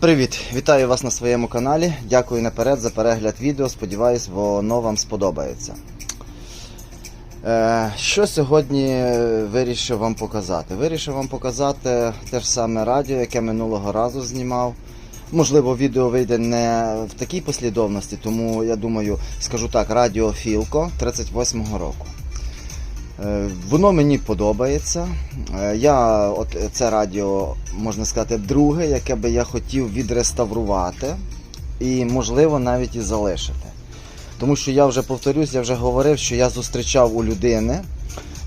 Привіт! Вітаю вас на своєму каналі. Дякую наперед за перегляд відео. Сподіваюсь, воно вам сподобається. Е, що сьогодні вирішив вам показати? Вирішив вам показати те ж саме радіо, яке минулого разу знімав. Можливо, відео вийде не в такій послідовності, тому я думаю, скажу так, радіо Філко 38-го року. Е, Воно мені подобається. Е, Я от це радіо, можна сказати, друге, яке би я хотів відреставрувати і, можливо, навіть і залишити. Тому що я вже повторюсь, я вже говорив, що я зустрічав у людини,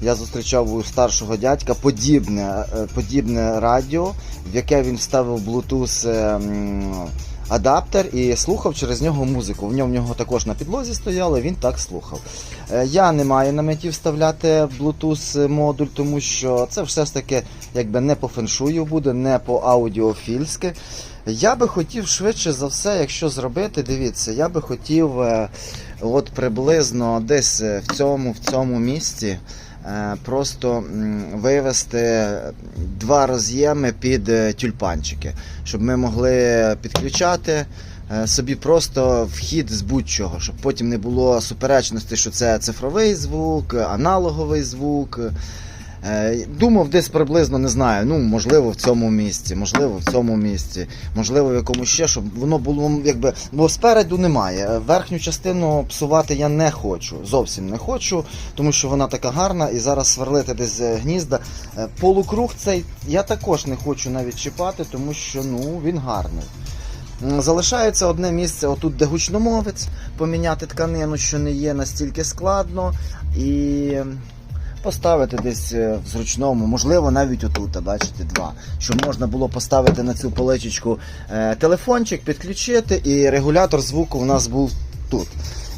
я зустрічав у старшого дядька подібне, е, подібне радіо, в яке він вставив Bluetooth адаптер і слухав через нього музику. В ньому в нього також на підлозі стояло, він так слухав. Е, Я не маю на меті вставляти Bluetooth модуль, тому що це все ж таки якби не по феншую буде, не по аудіофільськи. Я би хотів швидше за все, якщо зробити, дивіться, я би хотів е, от приблизно десь е, в цьому, в цьому місці просто вивести два роз'єми під е, тюльпанчики, щоб ми могли підключати е, собі просто вхід з будь-чого, щоб потім не було суперечності, що це цифровий звук, аналоговий звук. Е, Думав, десь приблизно не знаю. Ну, можливо, в цьому місці, можливо, в цьому місці, можливо, в якомусь ще, щоб воно було якби. Бо спереду немає. Верхню частину псувати я не хочу. Зовсім не хочу, тому що вона така гарна, і зараз сверлити десь е, гнізда. Е, Полукруг цей я також не хочу навіть чіпати, тому що ну, він гарний. Залишається одне місце, отут, де гучномовець, поміняти тканину, що не є настільки складно, і поставити десь е, в зручному, можливо, навіть отут, бачите, два. Щоб можна було поставити на цю поличечку е, телефончик, підключити, і регулятор звуку у нас був тут.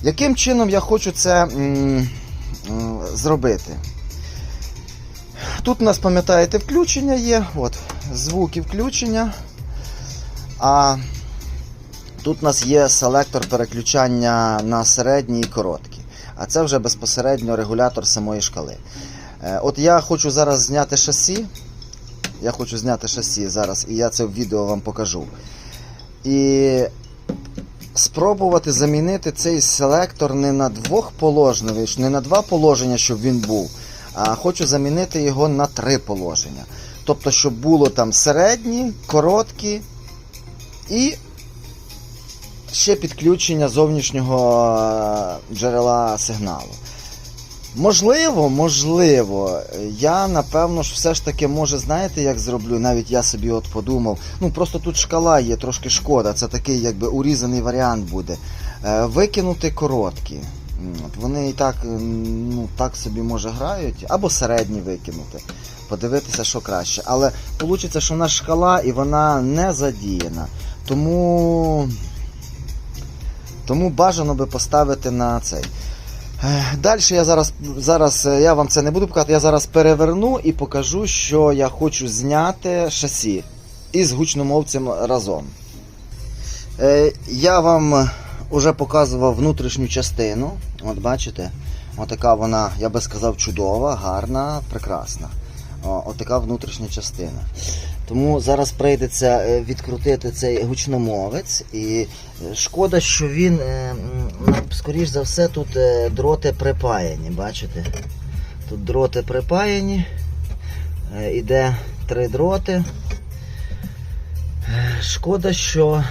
Яким чином я хочу це м, зробити? Тут у нас, пам'ятаєте, включення є, от, звуки включення. А тут у нас є селектор переключання на середні і короткі. А це вже безпосередньо регулятор самої шкали. Е, От я хочу зараз зняти шасі. Я хочу зняти шасі зараз, і я це в відео вам покажу. І спробувати замінити цей селектор не на двох положення, не на два положення, щоб він був, а хочу замінити його на три положення. Тобто, щоб було там середні, короткі і ще підключення зовнішнього е, джерела сигналу. Можливо, можливо, я напевно ж все ж таки може, знаєте, як зроблю, навіть я собі от подумав. Ну просто тут шкала є, трошки шкода, це такий якби урізаний варіант буде. Е, Викинути короткі. От вони і так, ну, так собі може грають, або середні викинути. Подивитися, що краще. Але вийде, що в нас шкала і вона не задіяна. Тому. Тому бажано би поставити на цей. Далі я зараз, зараз е, я вам це не буду показувати, я зараз переверну і покажу, що я хочу зняти шасі із гучномовцем разом. Е, Я вам вже показував внутрішню частину. От бачите, отака вона, я би сказав, чудова, гарна, прекрасна. Отака внутрішня частина. Тому зараз прийдеться е, відкрутити цей гучномовець. І е, шкода, що він, е, скоріш за все, тут дроти припаяні. Бачите? Тут дроти припаяні. Іде три дроти. Шкода, що.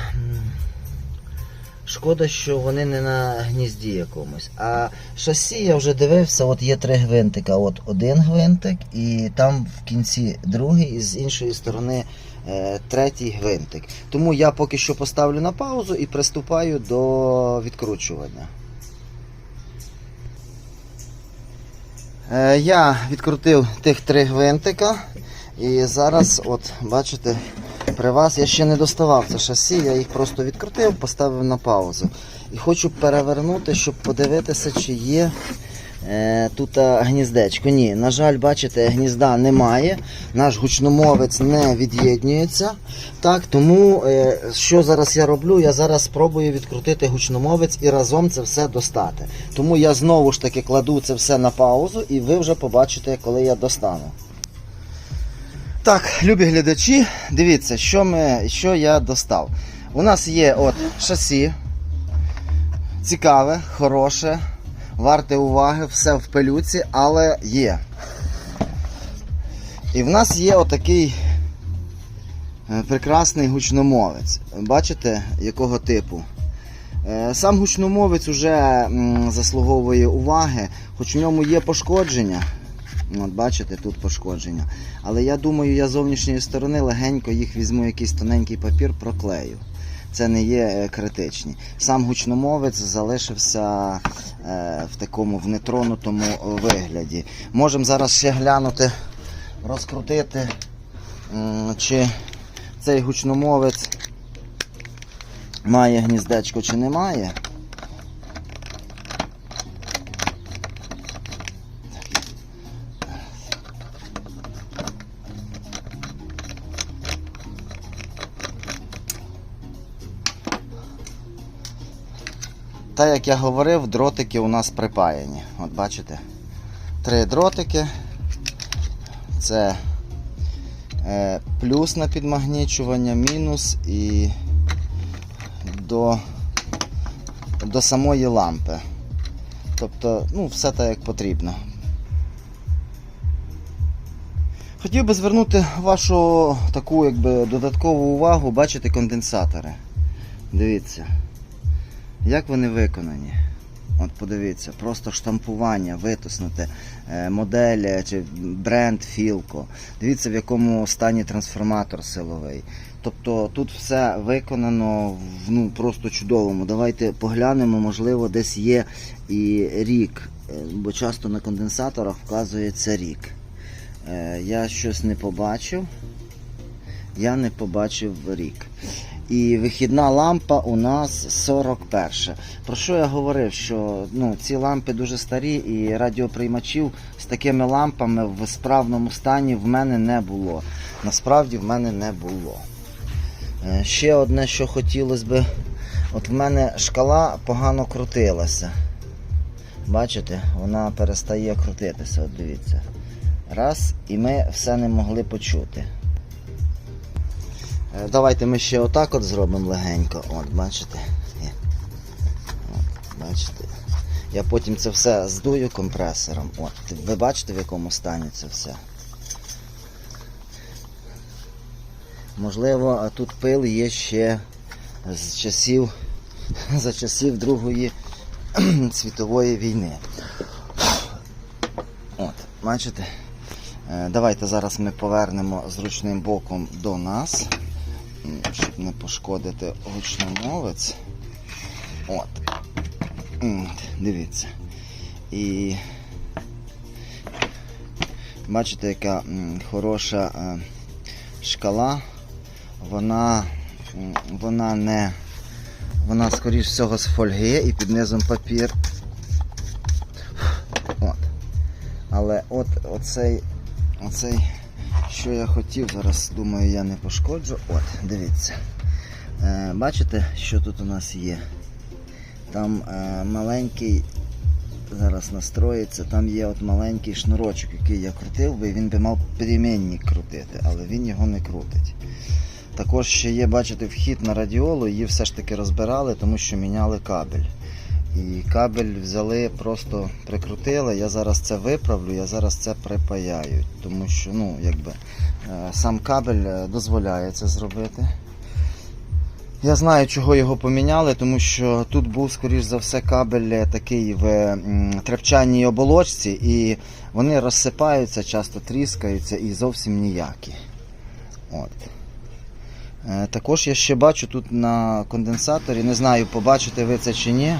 Шкода, що вони не на гнізді якомусь. А шасі я вже дивився, от є три гвинтика. От один гвинтик, і там в кінці другий, і з іншої сторони е, третій гвинтик. Тому я поки що поставлю на паузу і приступаю до відкручування. Е, я відкрутив тих три гвинтика. І зараз, от, бачите, при вас я ще не доставав це шасі, я їх просто відкрутив, поставив на паузу. І хочу перевернути, щоб подивитися, чи є е, тут гніздечко. Ні, на жаль, бачите, гнізда немає. Наш гучномовець не від'єднюється. Так, тому е, що зараз я роблю? Я зараз спробую відкрутити гучномовець і разом це все достати. Тому я знову ж таки кладу це все на паузу, і ви вже побачите, коли я достану. Так, любі глядачі, дивіться, що, ми, що я достав. У нас є от шасі. Цікаве, хороше, варте уваги, все в пилюці, але є. І в нас є отакий е, прекрасний гучномовець. Бачите, якого типу? Е, Сам гучномовець уже заслуговує уваги, хоч в ньому є пошкодження. От бачите, тут пошкодження. Але я думаю, я з зовнішньої сторони легенько їх візьму якийсь тоненький папір, проклею. Це не є е, критичні. Сам гучномовець залишився е, в такому в нетронутому вигляді. Можемо зараз ще глянути, розкрутити, чи цей гучномовець має гніздечко чи не має. Та як я говорив, дротики у нас припаяні. От бачите? Три дротики. Це е, плюс на підмагнічування, мінус і до, до самої лампи. Тобто, ну, все так як потрібно. Хотів би звернути вашу таку якби, додаткову увагу, бачите конденсатори. Дивіться. Як вони виконані? От подивіться, просто штампування, витиснути е, модель чи бренд Філко. Дивіться, в якому стані трансформатор силовий. Тобто тут все виконано в ну, просто чудовому. Давайте поглянемо, можливо, десь є і рік, е, бо часто на конденсаторах вказується рік. Е, Я щось не побачив. Я не побачив рік. І вихідна лампа у нас 41. Про що я говорив? Що ну, ці лампи дуже старі і радіоприймачів з такими лампами в справному стані в мене не було. Насправді в мене не було. Е, Ще одне, що хотілося би. От в мене шкала погано крутилася. Бачите, вона перестає крутитися. От дивіться. Раз, і ми все не могли почути. Е, Давайте ми ще отак от зробимо легенько. От, бачите? От, бачите? Я потім це все здую компресором. От, ви бачите, в якому стані це все? Можливо, тут пил є ще з часів, за часів Другої світової війни. От, бачите? Е, Давайте зараз ми повернемо зручним боком до нас, щоб не пошкодити гучномовець. От. Дивіться. І бачите, яка хороша е, шкала. Вона, вона не. Вона, скоріш всього, з фольги і під низом папір. От. Але от оцей, оцей, що я хотів, зараз думаю, я не пошкоджу. От, дивіться. Е, бачите, що тут у нас є? Там е, маленький, зараз настроїться, там є от маленький шнурочок, який я крутив би, він би мав перемінник крутити, але він його не крутить. Також ще є, бачите, вхід на радіолу, її все ж таки розбирали, тому що міняли кабель. І кабель взяли, просто прикрутили. Я зараз це виправлю, я зараз це припаяю. Тому що ну, якби, е, сам кабель е, дозволяє це зробити. Я знаю, чого його поміняли, тому що тут був, скоріш за все, кабель е, такий в трепчаній оболочці, і вони розсипаються, часто тріскаються і зовсім ніякі. От. Також я ще бачу тут на конденсаторі, не знаю, побачите ви це чи ні.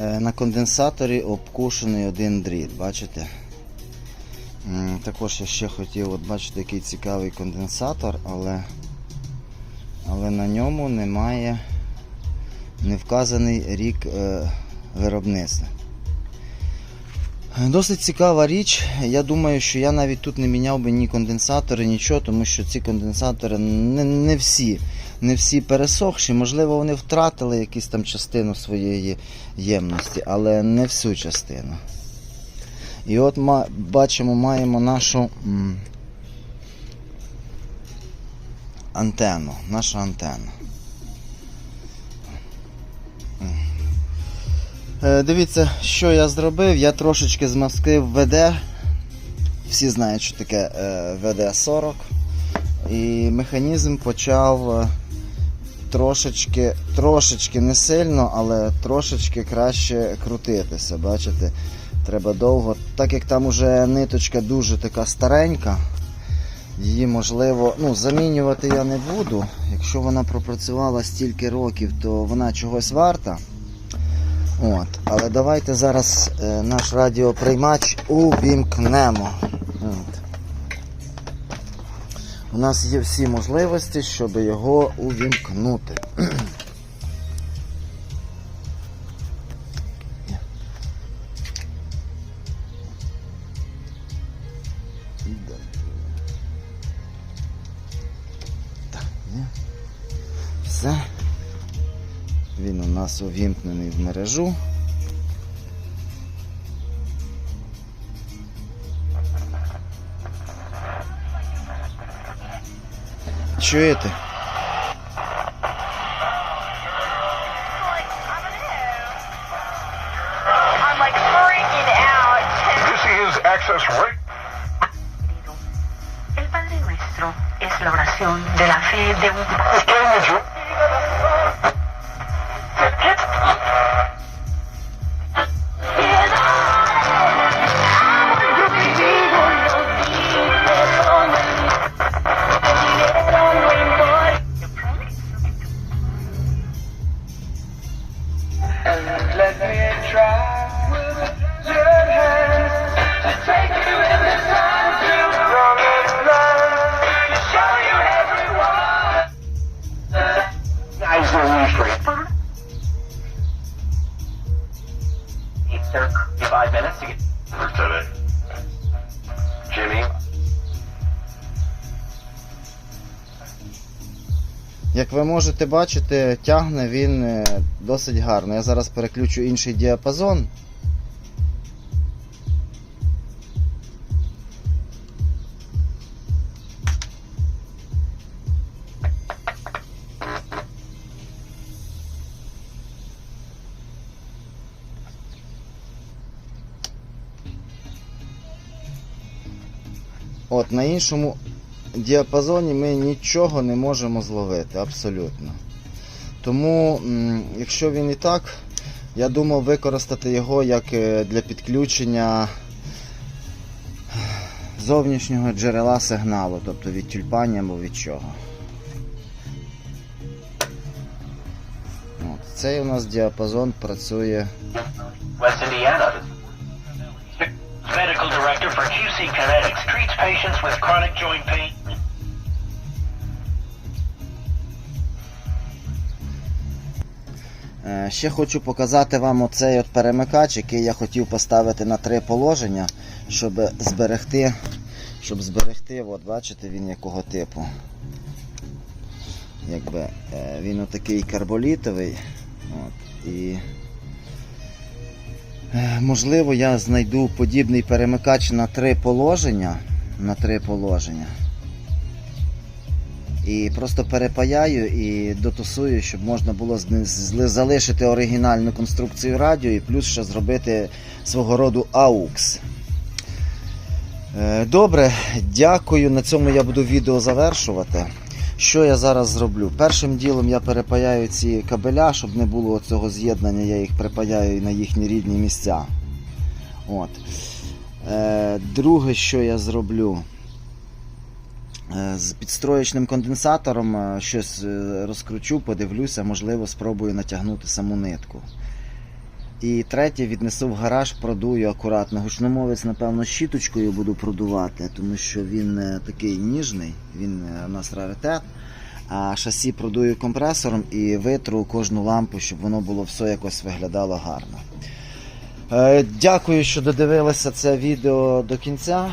Е, На конденсаторі обкушений один дріт, бачите? Також я ще хотів, от бачите, який цікавий конденсатор, але, але на ньому немає не вказаний рік е, виробництва. Досить цікава річ. Я думаю, що я навіть тут не міняв би ні конденсатори, нічого, тому що ці конденсатори не, не всі не всі пересохші. Можливо, вони втратили якусь там частину своєї ємності, але не всю частину. І от ма, бачимо, маємо нашу антенну, нашу антенну. Дивіться, що я зробив. Я трошечки змастив ВД. Всі знають, що таке е, ВД-40. І механізм почав е, трошечки, трошечки не сильно, але трошечки краще крутитися. Бачите? Треба довго. Так як там уже ниточка дуже така старенька, її можливо, ну, замінювати я не буду. Якщо вона пропрацювала стільки років, то вона чогось варта. От. Але давайте зараз е, наш радіоприймач увімкнемо. От. У нас є всі можливості, щоб його увімкнути. Так, є. Все. Він у нас увімкнений в мережу. Чуєте? I'm like freaking out. This is Access Radio. El Padre Nuestro es la oración de la fe de un... Як ви можете бачити, тягне він е, досить гарно. Я зараз переключу інший діапазон. От на іншому діапазоні ми нічого не можемо зловити, абсолютно. Тому, якщо він і так, я думав використати його як е, для підключення зовнішнього джерела сигналу, тобто від тюльпані або від чого. От, цей у нас діапазон працює. Medical director for QC Kinetics treats patients with chronic joint pain. Ще хочу показати вам оцей от перемикач, який я хотів поставити на три положення, щоб зберегти, щоб зберегти, от бачите, він якого типу. Якби, е, він отакий карболітовий. От, і, е, можливо, я знайду подібний перемикач на три положення. На три положення. І просто перепаяю і дотусую, щоб можна було залишити оригінальну конструкцію радіо і плюс ще зробити свого роду AUX. Е, Добре, дякую. На цьому я буду відео завершувати. Що я зараз зроблю? Першим ділом я перепаяю ці кабеля, щоб не було цього з'єднання, я їх припаяю на їхні рідні місця. От. Е, Друге, що я зроблю. Е, З підстроєчним конденсатором е, щось е, розкручу, подивлюся, можливо, спробую натягнути саму нитку. І третє, віднесу в гараж, продую акуратно. Гучномовець, напевно, щіточкою буду продувати, тому що він такий ніжний, він у нас раритет. А шасі продую компресором і витру кожну лампу, щоб воно було все якось виглядало гарно. Дякую, що додивилися це відео до кінця.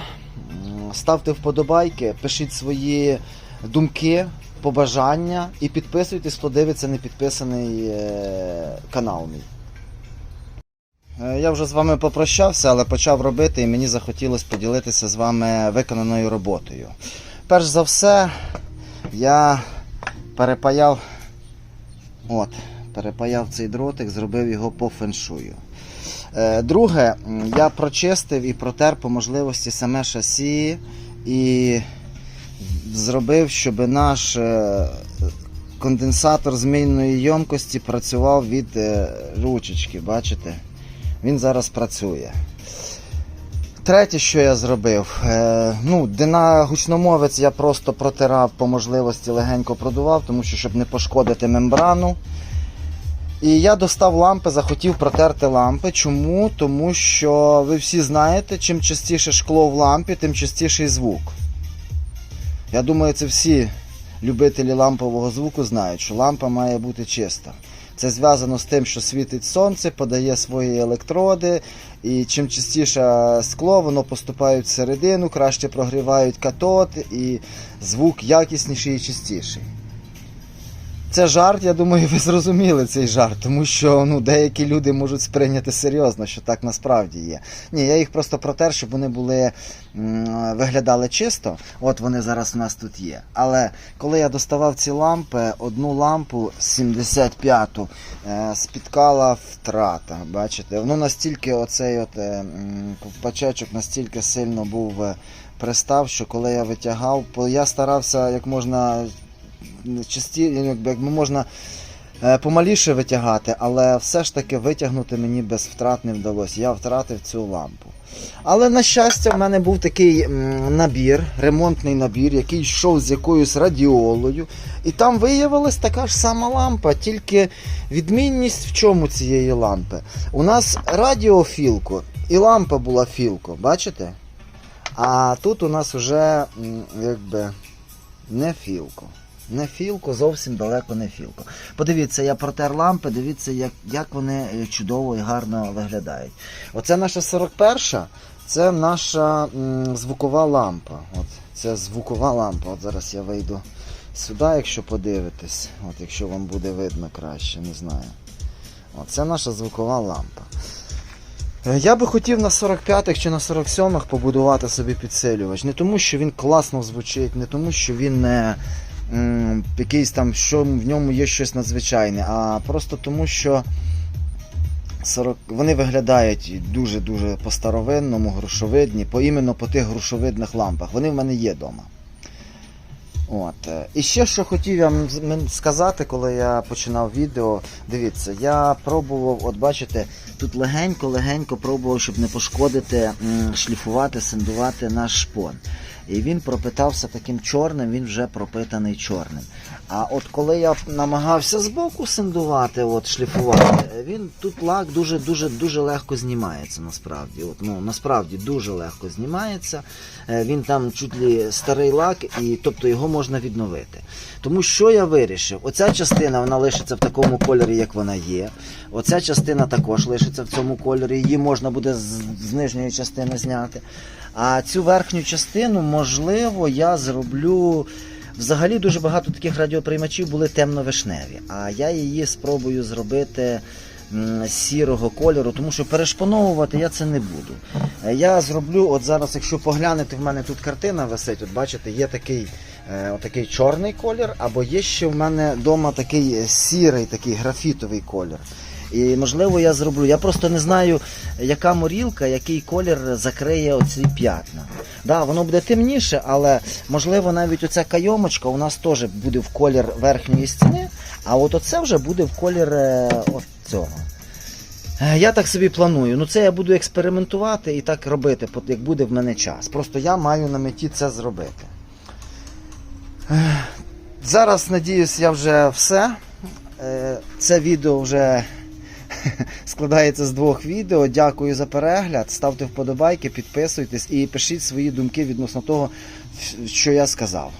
Ставте вподобайки, пишіть свої думки, побажання і підписуйтесь, хто дивиться не підписаний е, канал мій. Е, Я вже з вами попрощався, але почав робити і мені захотілося поділитися з вами виконаною роботою. Перш за все, Я перепаяв. От, перепаяв цей дротик, зробив його по феншую. Е, Друге, я прочистив і протер по можливості саме шасі і зробив, щоб наш е, конденсатор змінної ємкості працював від е, ручечки. Бачите? Він зараз працює. Третє, що я зробив, ну, дина гучномовець я просто протирав по можливості легенько продував, тому що щоб не пошкодити мембрану. І я достав лампи, захотів протерти лампи. Чому? Тому що ви всі знаєте, чим частіше шкло в лампі, тим частіший звук. Я думаю, це всі любителі лампового звуку знають, що лампа має бути чиста. Це зв'язано з тим, що світить сонце, подає свої електроди, і чим частіше скло, воно поступає всередину, краще прогрівають катод, і звук якісніший і чистіший. Це жарт, я думаю, ви зрозуміли цей жарт, тому що ну, деякі люди можуть сприйняти серйозно, що так насправді є. Ні, я їх просто протер, щоб вони були виглядали чисто. От вони зараз у нас тут є. Але коли я доставав ці лампи, одну лампу 75-ту е, спіткала втрата. Бачите, воно настільки оцей от е, ковпачечок настільки сильно був е, пристав, що коли я витягав, я старався як можна часті, якби як можна е, помаліше витягати, але все ж таки витягнути мені без втрат не вдалося. Я втратив цю лампу. Але на щастя, в мене був такий набір, ремонтний набір, який йшов з якоюсь радіолою. І там виявилась така ж сама лампа, тільки відмінність в чому цієї лампи. У нас радіо філко і лампа була філко, бачите? А тут у нас вже якби не філко. Не філко, зовсім далеко не філко. Подивіться, я протер лампи, дивіться, як, як вони е, чудово і гарно виглядають. Оце наша 41-ша, це наша м, звукова лампа. От, це звукова лампа. От зараз я вийду сюди, якщо подивитесь. От, якщо вам буде видно краще, не знаю. От, це наша звукова лампа. Е, Я би хотів на 45-х чи на 47-х побудувати собі підсилювач. Не тому, що він класно звучить, не тому, що він не якийсь там, що в ньому є щось надзвичайне, а просто тому, що 40... вони виглядають дуже-дуже по-старовинному, грушовидні, по іменно по тих грушовидних лампах. Вони в мене є вдома. От. е, І ще що хотів вам сказати, коли я починав відео. Дивіться, я пробував, от бачите, тут легенько-легенько пробував, щоб не пошкодити, шліфувати, сендувати наш шпон. І він пропитався таким чорним, він вже пропитаний чорним. А от коли я намагався збоку сендувати, от шліфувати, він тут лак дуже дуже дуже легко знімається насправді. От, ну, насправді дуже легко знімається. Е, Він там чуть ли старий лак, і тобто його можна відновити. Тому що я вирішив? Оця частина вона лишиться в такому кольорі, як вона є. Оця частина також лишиться в цьому кольорі. Її можна буде з, з нижньої частини зняти. А цю верхню частину, можливо, я зроблю. Взагалі дуже багато таких радіоприймачів були темно-вишневі, а я її спробую зробити сірого кольору, тому що перешпановувати я це не буду. Е, Я зроблю, от зараз, якщо поглянете, в мене тут картина висить, от бачите, є такий, е, отакий чорний колір, або є ще в мене вдома такий сірий, такий графітовий колір. І можливо я зроблю. Я просто не знаю, яка морілка, який колір закриє оці п'ятна. Да, воно буде темніше, але можливо навіть оця кайомочка у нас теж буде в колір верхньої стіни, а от оце вже буде в колір е, от цього. Е, Я так собі планую. Ну це я буду експериментувати і так робити, як буде в мене час. Просто я маю на меті це зробити. Е, Зараз, надіюсь, я вже все. Це відео вже складається з двох відео. Дякую за перегляд. Ставте вподобайки, підписуйтесь і пишіть свої думки відносно того, що я сказав.